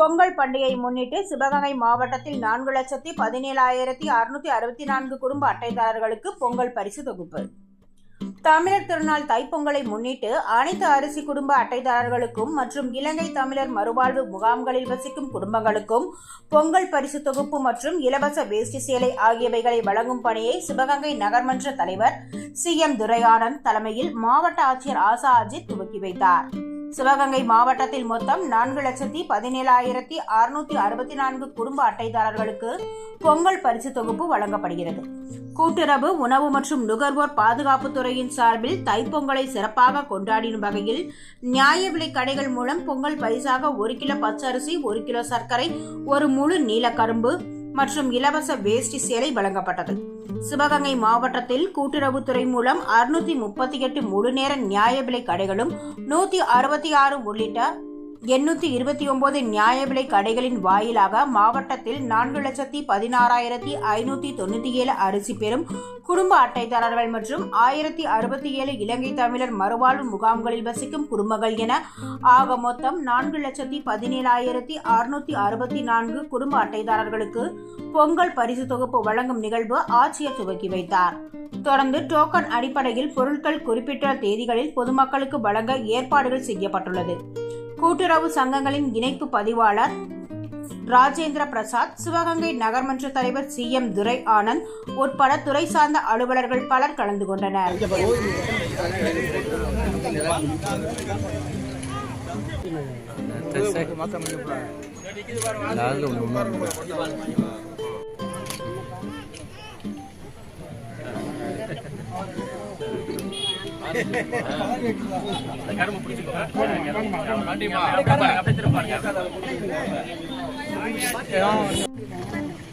பொங்கல் பண்டிகையை முன்னிட்டு சிவகங்கை மாவட்டத்தில் நான்கு லட்சத்தி பதினேழாயிரத்தி அறுநூத்தி அறுபத்தி நான்கு குடும்ப அட்டைதாரர்களுக்கு பொங்கல் பரிசு தொகுப்பு. தமிழர் திருநாள் தைப்பொங்கலை முன்னிட்டு அனைத்து அரிசி குடும்ப அட்டைதாரர்களுக்கும் மற்றும் இலங்கை தமிழர் மறுவாழ்வு முகாம்களில் வசிக்கும் குடும்பங்களுக்கும் பொங்கல் பரிசு தொகுப்பு மற்றும் இலவச வேஷ்டி சேலை ஆகியவைகளை வழங்கும் பணியை சிவகங்கை நகர்மன்ற தலைவர் சி எம் துரையானந்த் தலைமையில் மாவட்ட ஆட்சியர் ஆசா அஜித் துவக்கி வைத்தார். சிவகங்கை மாவட்டத்தில் மொத்தம் நான்கு லட்சத்தி பதினேழாயிரத்தி அறுநூத்தி அறுபத்தி நான்கு குடும்ப அட்டைதாரர்களுக்கு பொங்கல் பரிசு தொகுப்பு வழங்கப்படுகிறது. கூட்டுறவு உணவு மற்றும் நுகர்வோர் பாதுகாப்பு துறையின் சார்பில் தைப்பொங்கலை சிறப்பாக கொண்டாடிடும் வகையில் நியாய விலை கடைகள் மூலம் பொங்கல் பரிசாக ஒரு கிலோ பச்சரிசி ஒரு கிலோ சர்க்கரை ஒரு முழு நீலக்கரும்பு மற்றும் இலவச வேஷ்டி சேலை வழங்கப்பட்டது. சிவகங்கை மாவட்டத்தில் கூட்டுறவுத்துறை மூலம் அறுநூத்தி முப்பத்தி எட்டு முழுநேர நியாய விலை கடைகளும் நூத்தி அறுபத்தி ஆறு உள்ளிட்ட எண்ணூற்றி இருபத்தி ஒன்பது நியாய விலை கடைகளின் வாயிலாக மாவட்டத்தில் நான்கு லட்சத்தி பதினாறாயிரத்தி ஐநூற்றி தொண்ணூற்றி ஏழு அரிசி பெறும் குடும்ப அட்டைதாரர்கள் மற்றும் ஆயிரத்தி அறுபத்தி ஏழு இலங்கை தமிழர் மறுவாழ்வு முகாம்களில் வசிக்கும் குடும்பங்கள் என ஆக மொத்தம் நான்கு லட்சத்தி பதினேழாயிரத்தி அறுநூத்தி அறுபத்தி நான்கு குடும்ப அட்டைதாரர்களுக்கு பொங்கல் பரிசு தொகுப்பு வழங்கும் நிகழ்வு ஆட்சியர் துவக்கி வைத்தார். தொடர்ந்து டோக்கன் அடிப்படையில் பொருட்கள் குறிப்பிட்ட தேதிகளில் பொதுமக்களுக்கு வழங்க ஏற்பாடுகள் செய்யப்பட்டுள்ளது. கூட்டுறவு சங்கங்களின் இணைப்பு பதிவாளர் ராஜேந்திர பிரசாத் சிவகங்கை நகர்மன்ற தலைவர் சி. எம். துரை ஆனந்த் உட்பட துறை சார்ந்த அலுவலர்கள் பலர் கலந்து கொண்டனர்.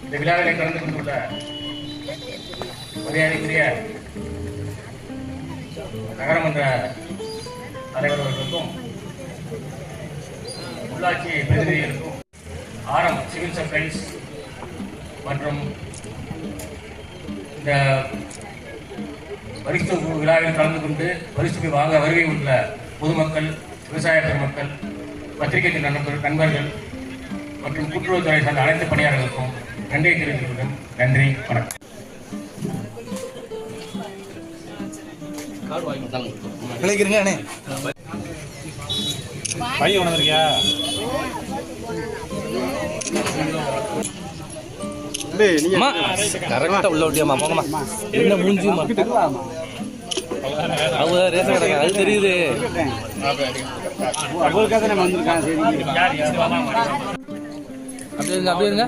இந்த விழாவிலே கலந்து கொண்டுள்ள மரியாதைக்குரிய நகரமன்ற தலைவர்களுக்கும் உள்ளாட்சி பிரதிநிதிகளுக்கும் ஆரம் சிவில் சப்ளைஸ் மற்றும் இந்த பரிசு விழாவில் கலந்து கொண்டு பரிசுக்கு வாங்க வருகை உள்ள பொதுமக்கள் விவசாய பெருமக்கள் பத்திரிகை நண்பர்கள் நண்பர்கள் மற்றும் கூட்டுறவுத்துறை சார்ந்த அனைத்து பணியாளர்களுக்கும் நன்றி தெரிவித்துக் கொள்கிறேன் நன்றி வணக்கம். விளைக்கிறீங்க அண்ணே. பையன் உணர்றியா அம்மா கரெக்டா உள்ள விட்டியாமா போங்கம்மா. என்ன மூஞ்சியுமா அவங்க ரேஷன் கடைங்க அது தெரியுது. அப்படியே அப்படியே இருங்க.